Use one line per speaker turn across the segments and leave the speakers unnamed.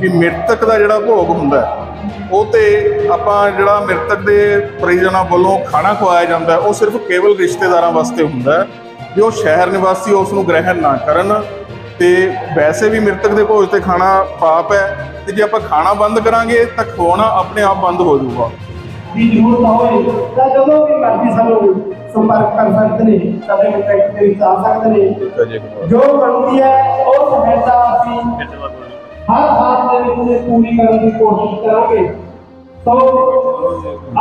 ਵੀ ਮ੍ਰਿਤਕ ਦਾ ਜਿਹੜਾ ਭੋਗ ਹੁੰਦਾ ਉਹ ਤੇ ਆਪਾਂ ਜਿਹੜਾ ਮ੍ਰਿਤਕ ਦੇ ਪਰਿਜਨਾਂ ਵੱਲੋਂ ਖਾਣਾ ਖਵਾਇਆ ਜਾਂਦਾ ਉਹ ਸਿਰਫ ਕੇਵਲ ਰਿਸ਼ਤੇਦਾਰਾਂ ਵਾਸਤੇ ਹੁੰਦਾ ਹੈ ਵੀ ਉਹ ਸ਼ਹਿਰ ਨਿਵਾਸੀ ਉਸ ਨੂੰ ਗ੍ਰਹਿਣ ਨਾ ਕਰਨ ਤੇ ਵੈਸੇ ਵੀ ਮ੍ਰਿਤਕ ਦੇ ਭੋਜ ਤੇ ਖਾਣਾ ਪਾਪ ਹੈ ਤੇ ਜੇ ਆਪਾਂ ਖਾਣਾ ਬੰਦ ਕਰਾਂਗੇ ਤਾਂ ਖਵਾਉਣਾ ਆਪਣੇ ਆਪ ਬੰਦ ਹੋ ਜਾਊਗਾ।
ਦੀ ਜ਼ਰੂਰਤ ਹੋਵੇ ਤਾਂ ਜਦੋਂ ਵੀ ਮਰਜ਼ੀ ਸਾਨੂੰ ਸੰਪਰਕ ਕਰ ਸਕਦੇ ਨੇ ਸਾਡੇ ਕੰਟੈਕਟ ਦੇ ਵਿੱਚ ਆ ਸਕਦੇ ਨੇ। ਜੋ ਬਣਦੀ ਹੈ ਉਹ ਸਹਾਇਤਾ ਅਸੀਂ ਹਰ ਹਾਲ ਦੇ ਵਿੱਚ ਇਹ ਪੂਰੀ ਕਰਨ ਦੀ ਕੋਸ਼ਿਸ਼ ਕਰਾਂਗੇ। ਸੋ,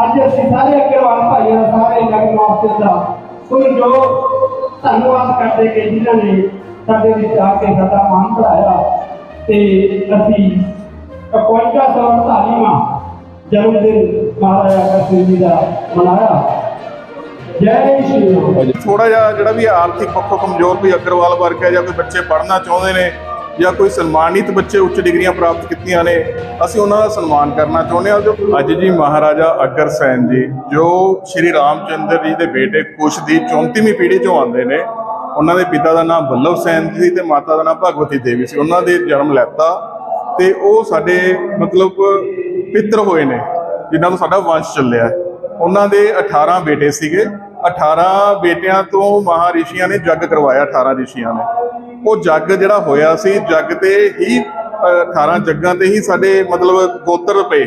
ਅੱਜ ਅਸੀਂ ਸਾਰੇ ਅਗਰਵਾਲ ਭਾਈਆਂ ਦਾ ਸਾਰੇ ਨਗਰ ਮਾਸਟਰ ਦਾ ਕੋਈ ਜੋ ਧੰਨਵਾਦ ਕਰਦੇ ਕਿ ਜਿਨ੍ਹਾਂ ਨੇ ਸਾਡੇ ਵਿੱਚ ਆ ਕੇ ਸਾਡਾ ਮਾਨ ਵਧਾਇਆ ਤੇ ਅਸੀਂ 5148ਵਾਂ ਜਨਮ ਦਿਨ ਮਹਾਰਾਜਾ ਅਗਰ ਜੀ ਦਾ ਮਨਾਇਆ। ਜੈ ਸ਼੍ਰੀ
ਥੋੜਾ ਜਿਹਾ ਜਿਹੜਾ ਵੀ ਆਰਥਿਕ ਪੱਖੋਂ ਕਮਜ਼ੋਰ ਕੋਈ ਅਗਰਵਾਲ ਵਰਗ ਹੈ ਜਾਂ ਕੋਈ ਬੱਚੇ ਪੜ੍ਹਨਾ ਚਾਹੁੰਦੇ ਨੇ ਜਾਂ ਕੋਈ ਸਨਮਾਨਿਤ ਬੱਚੇ ਉੱਚ ਡਿਗਰੀਆਂ ਪ੍ਰਾਪਤ ਕੀਤੀਆਂ ਨੇ, ਅਸੀਂ ਉਹਨਾਂ ਦਾ ਸਨਮਾਨ ਕਰਨਾ ਚਾਹੁੰਦੇ ਹਾਂ। ਜੋ ਅੱਜ ਜੀ ਮਹਾਰਾਜਾ ਅਗਰ ਸੈਨ ਜੀ, ਜੋ ਸ਼੍ਰੀ ਰਾਮਚੰਦਰ ਜੀ ਦੇ ਬੇਟੇ ਕੁਸ਼ ਦੀ 34ਵੀਂ ਪੀੜ੍ਹੀ ਚੋਂ ਆਉਂਦੇ ਨੇ, ਉਹਨਾਂ ਦੇ ਪਿਤਾ ਦਾ ਨਾਮ ਬੱਲਭ ਸੈਨ ਸੀ ਤੇ ਮਾਤਾ ਦਾ ਨਾਮ ਭਗਵਤੀ ਦੇਵੀ ਸੀ। ਉਹਨਾਂ ਦੇ ਜਨਮ ਲੈਤਾ ਤੇ ਉਹ ਸਾਡੇ ਮਤਲਬ ਪਿੱਤਰ ਹੋਏ ਨੇ, ਜਿਨ੍ਹਾਂ ਤੋਂ ਸਾਡਾ ਵੰਸ਼ ਚੱਲਿਆ। ਉਹਨਾਂ ਦੇ 18 ਬੇਟੇ ਸੀਗੇ। 18 ਬੇਟਿਆਂ ਤੋਂ ਮਹਾਰਿਸ਼ੀਆਂ ਨੇ ਜੱਗ ਕਰਵਾਇਆ 18 ਰਿਸ਼ੀਆਂ ਨੇ। ਉਹ ਜੱਗ ਜਿਹੜਾ ਹੋਇਆ ਸੀ ਜੱਗ ਤੇ ਹੀ ਅ, 18 ਜੱਗਾਂ ਤੇ ਹੀ ਸਾਡੇ ਮਤਲਬ ਗੋਤਰ ਪਏ।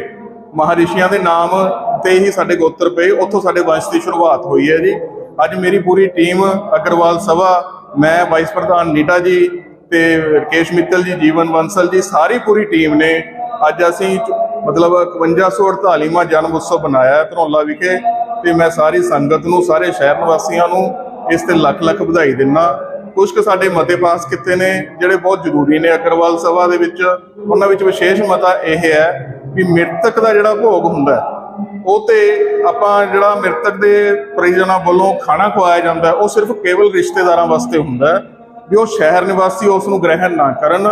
ਮਹਾਰਿਸ਼ੀਆਂ ਦੇ ਨਾਮ ਤੇ ਹੀ ਸਾਡੇ ਗੋਤਰ ਪਏ। ਉੱਥੋਂ ਸਾਡੇ ਵੰਸ਼ ਦੀ ਸ਼ੁਰੂਆਤ ਹੋਈ ਹੈ ਜੀ। ਅੱਜ ਮੇਰੀ ਪੂਰੀ ਟੀਮ ਅਗਰਵਾਲ ਸਭਾ ਮੈਂ ਵਾਈਸ ਪ੍ਰਧਾਨ ਨੀਟਾ ਜੀ ਤੇ ਰਕੇਸ਼ ਮਿੱਤਲ ਜੀ ਜੀਵਨ ਬੰਸਲ ਜੀ ਸਾਰੀ ਪੂਰੀ ਟੀਮ ਨੇ ਅੱਜ ਅਸੀਂ ਚ- ਮਤਲਬ 5148ਵਾਂ ਜਨਮ ਉਤਸਵ ਬਣਾਇਆ ਹੈ ਧਨੌਲਾ ਵਿਖੇ। ਤੇ ਮੈਂ ਸਾਰੀ ਸੰਗਤ ਨੂੰ ਸਾਰੇ ਸ਼ਹਿਰ ਨਿਵਾਸੀਆਂ ਨੂੰ ਇਸ ਤੇ ਲੱਖ ਲੱਖ ਵਧਾਈ ਦਿੰਦਾ। ਕੁਝ ਕੁ ਸਾਡੇ ਮਤੇ ਪਾਸ ਕੀਤੇ ਨੇ, ਜਿਹੜੇ ਬਹੁਤ ਜ਼ਰੂਰੀ ਨੇ। ਅਗਰਵਾਲ ਸਭਾ ਦੇ ਵਿੱਚ, ਉਹਨਾਂ ਵਿੱਚ ਵਿਸ਼ੇਸ਼ ਮਤਾ ਇਹ ਹੈ ਵੀ ਮ੍ਰਿਤਕ ਦਾ ਜਿਹੜਾ ਭੋਗ ਹੁੰਦਾ ਉਹ ਤੇ ਆਪਾਂ ਜਿਹੜਾ ਮ੍ਰਿਤਕ ਦੇ ਪਰਿਜਨਾਂ ਵੱਲੋਂ ਖਾਣਾ ਖਵਾਇਆ ਜਾਂਦਾ ਉਹ ਸਿਰਫ ਕੇਵਲ ਰਿਸ਼ਤੇਦਾਰਾਂ ਵਾਸਤੇ ਹੁੰਦਾ ਵੀ ਉਹ ਸ਼ਹਿਰ ਨਿਵਾਸੀ ਉਸ ਨੂੰ ਗ੍ਰਹਿਣ ਨਾ ਕਰਨ।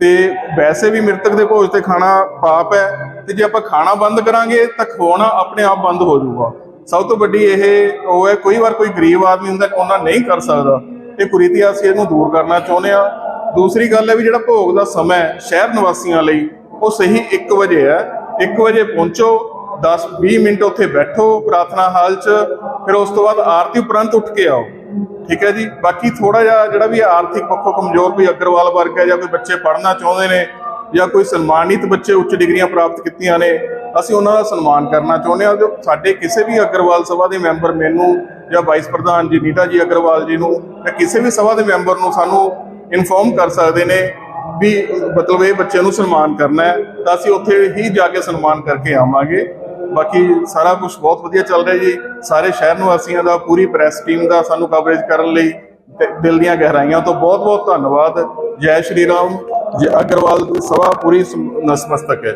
ਤੇ ਵੈਸੇ ਵੀ ਮ੍ਰਿਤਕ ਦੇ ਭੋਜ ਤੇ ਖਾਣਾ ਪਾਪ ਹੈ, ਤੇ ਜੇ ਆਪਾਂ ਖਾਣਾ ਬੰਦ ਕਰਾਂਗੇ, ਤਾਂ ਖਵਾਉਣਾ ਆਪਣੇ ਆਪ ਬੰਦ ਹੋ ਜਾਊਗਾ। ਸਭ ਤੋਂ ਵੱਡੀ ਇਹ ਉਹ ਹੈ, ਕੋਈ ਵਾਰ ਕੋਈ ਗਰੀਬ ਆਦਮੀ ਹੁੰਦਾ, ਉਹਨਾਂ ਨਹੀਂ ਕਰ ਸਕਦਾ। ਇਹ ਕੁਰੀਤੀ ਅਸੀਂ ਇਹਨੂੰ ਦੂਰ ਕਰਨਾ ਚਾਹੁੰਦੇ ਆ ਦੂਸਰੀ ਗੱਲ ਹੈ ਵੀ ਜਿਹੜਾ ਭੋਗ ਦਾ ਸਮਾਂ ਹੈ, ਸ਼ਹਿਰ ਨਿਵਾਸੀਆਂ ਲਈ, ਉਹ ਸਹੀ 1 ਵਜੇ ਹੈ। 1 ਵਜੇ ਪਹੁੰਚੋ 10 20 ਮਿੰਟ ਉੱਥੇ ਬੈਠੋ ਪ੍ਰਾਰਥਨਾ ਹਾਲ 'ਚ, ਫਿਰ ਉਸ ਤੋਂ ਬਾਅਦ ਆਰਤੀ ਉਪਰੰਤ ਉੱਠ ਕੇ ਆਓ। ਠੀਕ ਹੈ ਜੀ? ਬਾਕੀ ਥੋੜਾ ਜਿਹਾ ਜਿਹੜਾ ਵੀ ਆਰਥਿਕ ਪੱਖੋਂ ਕਮਜ਼ੋਰ ਕੋਈ ਅਗਰਵਾਲ ਵਰਗ ਹੈ ਜਾਂ ਕੋਈ ਬੱਚੇ ਪੜ੍ਹਨਾ ਚਾਹੁੰਦੇ ਨੇ ਜਾਂ ਕੋਈ ਸਨਮਾਨਿਤ ਬੱਚੇ ਉੱਚ ਡਿਗਰੀਆਂ ਪ੍ਰਾਪਤ ਕੀਤੀਆਂ ਨੇ, ਅਸੀਂ ਉਹਨਾਂ ਦਾ ਸਨਮਾਨ ਕਰਨਾ ਚਾਹੁੰਦੇ ਹਾਂ। ਜੋ ਸਾਡੇ ਕਿਸੇ ਵੀ ਅਗਰਵਾਲ ਸਭਾ ਦੇ ਮੈਂਬਰ ਮੈਨੂੰ ਜਾਂ ਵਾਈਸ ਪ੍ਰਧਾਨ ਜੀ ਨੀਟਾ ਜੀ ਅਗਰਵਾਲ ਜੀ ਨੂੰ ਜਾਂ ਕਿਸੇ ਵੀ ਸਭਾ ਦੇ ਮੈਂਬਰ ਨੂੰ ਸਾਨੂੰ ਇਨਫੋਰਮ ਕਰ ਸਕਦੇ ਨੇ ਵੀ ਮਤਲਬ ਇਹ ਬੱਚਿਆਂ ਨੂੰ ਸਨਮਾਨ ਕਰਨਾ ਹੈ, ਤਾਂ ਅਸੀਂ ਉੱਥੇ ਹੀ ਜਾ ਕੇ ਸਨਮਾਨ ਕਰਕੇ ਆਵਾਂਗੇ। ਬਾਕੀ ਸਾਰਾ ਕੁਝ ਬਹੁਤ ਵਧੀਆ ਚੱਲ ਰਿਹਾ ਜੀ। ਸਾਰੇ ਸ਼ਹਿਰ ਨਿਵਾਸੀਆਂ ਦਾ ਪੂਰੀ ਪ੍ਰੈਸ ਟੀਮ ਦਾ ਸਾਨੂੰ ਕਵਰੇਜ ਕਰਨ ਲਈ ਦਿਲ ਦੀਆਂ ਗਹਿਰਾਈਆਂ ਤੋਂ ਬਹੁਤ ਬਹੁਤ ਧੰਨਵਾਦ। ਜੈ ਸ਼੍ਰੀ ਰਾਮ। ਜੈ ਅਗਰਵਾਲ ਸਭਾ ਪੂਰੀ ਨਸਮਸਤਕ ਹੈ।